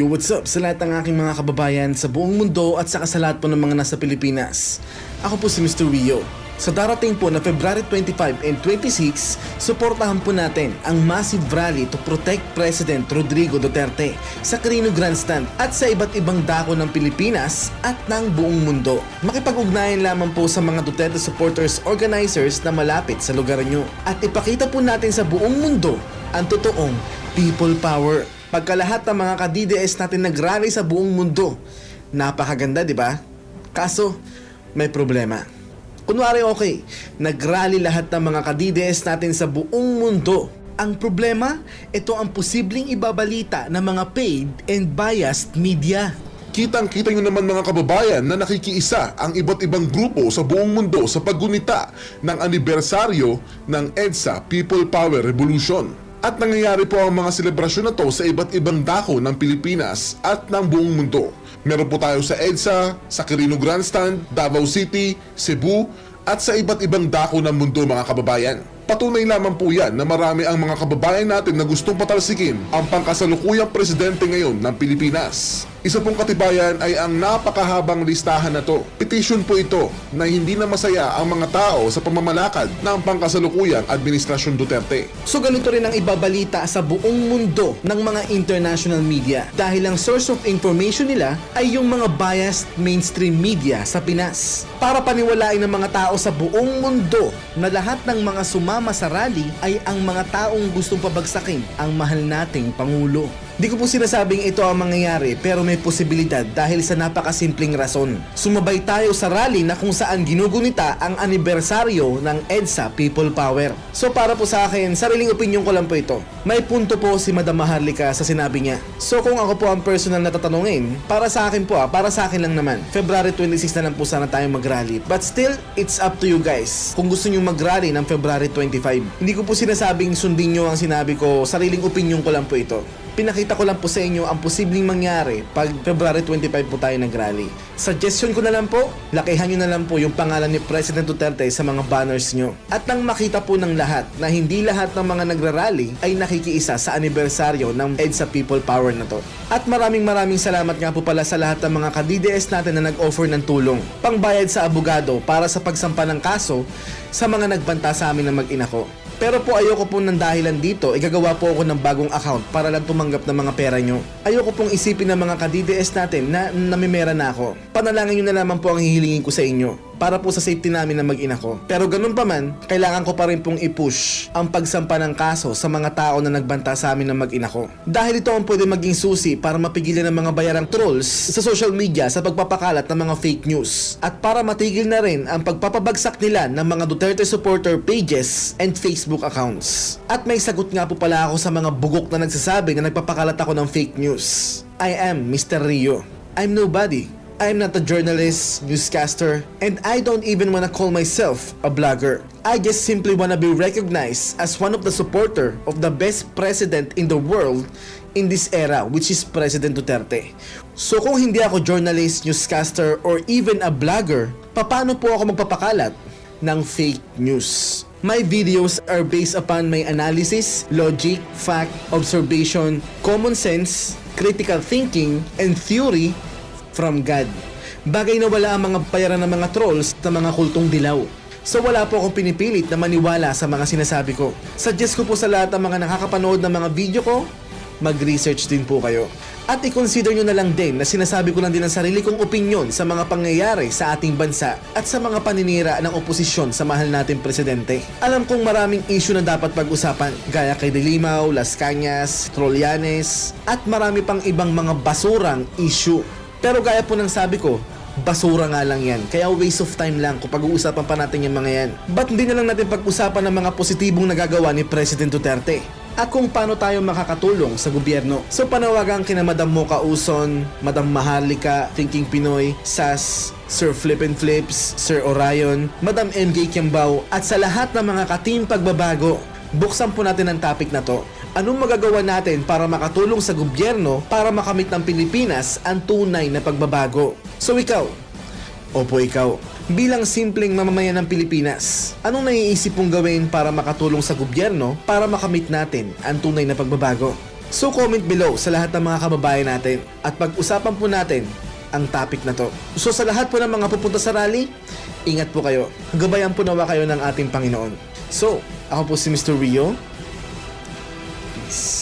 Yo, what's up sa lahat ng aking mga kababayan sa buong mundo at saka sa lahat po ng mga nasa Pilipinas. Ako po si Mr. Rio. Sa darating po na February 25 and 26, suportahan po natin ang massive rally to protect President Rodrigo Duterte sa Carino Grandstand at sa iba't ibang dako ng Pilipinas at ng buong mundo. Makipag-ugnayan lamang po sa mga Duterte supporters organizers na malapit sa lugar nyo at ipakita po natin sa buong mundo ang totoong people power. Pagkalahat ng mga ka-DDS natin nagrally sa buong mundo. Napakaganda, di ba? Kaso, may problema. Kunwari okay, nagrally lahat ng mga ka-DDS natin sa buong mundo. Ang problema, ito ang posibleng ibabalita ng mga paid and biased media. Kitang-kita nyo naman mga kababayan na nakikiisa ang iba't ibang grupo sa buong mundo sa paggunita ng anibersaryo ng EDSA People Power Revolution. At nangyayari po ang mga selebrasyon na to sa iba't ibang dako ng Pilipinas at ng buong mundo. Meron po tayo sa EDSA, sa Quirino Grandstand, Davao City, Cebu, at sa iba't ibang dako ng mundo mga kababayan. Patunay lamang po yan na marami ang mga kababayan natin na gustong patalsikin ang pangkasalukuyang presidente ngayon ng Pilipinas. Isa pong katibayan ay ang napakahabang listahan na to. Petition po ito na hindi na masaya ang mga tao sa pamamalakad ng pangkasalukuyang Administrasyon Duterte. So ganito rin ang ibabalita sa buong mundo ng mga international media dahil ang source of information nila ay yung mga biased mainstream media sa Pinas. Para paniwalain ng mga tao sa buong mundo na lahat ng mga sumama sa rally ay ang mga taong gustong pabagsakin ang mahal nating Pangulo. Di ko po sinasabing ito ang mangyayari pero may posibilidad dahil sa napakasimpleng rason. Sumabay tayo sa rally na kung saan ginugunita ang anibersaryo ng EDSA People Power. So para po sa akin, sariling opinion ko lang po ito. May punto po si Madam Maharlika sa sinabi niya. So kung ako po ang personal na tatanungin, para sa akin po ah, para sa akin lang naman. February 26 na lang po sana tayo mag-rally. But still, it's up to you guys. Kung gusto nyo mag-rally ng February 25. Hindi ko po sinasabing sundin nyo ang sinabi ko, sariling opinion ko lang po ito pinakita ko lang po sa inyo ang posibleng mangyari pag February 25 po tayo nag-rally. Suggestion ko na lang po, lakihan nyo na lang po yung pangalan ni President Duterte sa mga banners nyo. At nang makita po ng lahat na hindi lahat ng mga nagra-rally ay nakikiisa sa anibersaryo ng EDSA People Power na to. At maraming maraming salamat nga po pala sa lahat ng mga ka-DDS natin na nag-offer ng tulong. Pangbayad sa abogado para sa pagsampa ng kaso sa mga nagbanta sa amin ng mag-ina ko. Pero po ayoko po ng dahilan dito, igagawa po ako ng bagong account para lang tumanggap ng mga pera nyo. Ayoko pong isipin ng mga ka-DDS natin na namimera na ako. Panalangin nyo na naman po ang hihilingin ko sa inyo para po sa safety namin ng mag-ina ko. Pero ganun pa man, kailangan ko pa rin pong i-push ang pagsampa ng kaso sa mga tao na nagbanta sa amin ng mag-ina ko. Dahil ito ang pwede maging susi para mapigilan ng mga bayarang trolls sa social media sa pagpapakalat ng mga fake news. At para matigil na rin ang pagpapabagsak nila ng mga Duterte supporter pages and Facebook accounts. At may sagot nga po pala ako sa mga bugok na nagsasabi na nagpapakalat ako ng fake news. I am Mr. Rio. I'm nobody. I'm not a journalist, newscaster, and I don't even wanna call myself a blogger. I just simply wanna be recognized as one of the supporter of the best president in the world in this era, which is President Duterte. So kung hindi ako journalist, newscaster, or even a blogger, paano po ako magpapakalat ng fake news? My videos are based upon my analysis, logic, fact, observation, common sense, critical thinking, and theory from God. Bagay na wala ang mga bayaran ng mga trolls na mga kultong dilaw. So wala po akong pinipilit na maniwala sa mga sinasabi ko. Suggest ko po sa lahat ng mga nakakapanood ng mga video ko, mag-research din po kayo. At i-consider nyo na lang din na sinasabi ko lang din ang sarili kong opinyon sa mga pangyayari sa ating bansa at sa mga paninira ng oposisyon sa mahal nating presidente. Alam kong maraming issue na dapat pag-usapan gaya kay Dilimaw, Las Cañas, Trollanes at marami pang ibang mga basurang issue. Pero gaya po ng sabi ko, basura nga lang yan. Kaya waste of time lang kung pag-uusapan pa natin yung mga yan. Ba't hindi na lang natin pag-usapan ng mga positibong nagagawa ni President Duterte? At kung paano tayo makakatulong sa gobyerno. So panawagan kina Madam Mocha Uson, Madam Maharlika, Thinking Pinoy, SAS, Sir Flip and Flips, Sir Orion, Madam MJ Kiambao, at sa lahat ng mga ka-team pagbabago buksan po natin ang topic na to. Anong magagawa natin para makatulong sa gobyerno para makamit ng Pilipinas ang tunay na pagbabago? So ikaw, opo ikaw, bilang simpleng mamamayan ng Pilipinas, anong naiisip mong gawin para makatulong sa gobyerno para makamit natin ang tunay na pagbabago? So comment below sa lahat ng mga kababayan natin at pag-usapan po natin ang topic na to. So sa lahat po ng mga pupunta sa rally, ingat po kayo. Gabayan po nawa kayo ng ating Panginoon. So, ako po si Mr. Rio. Peace.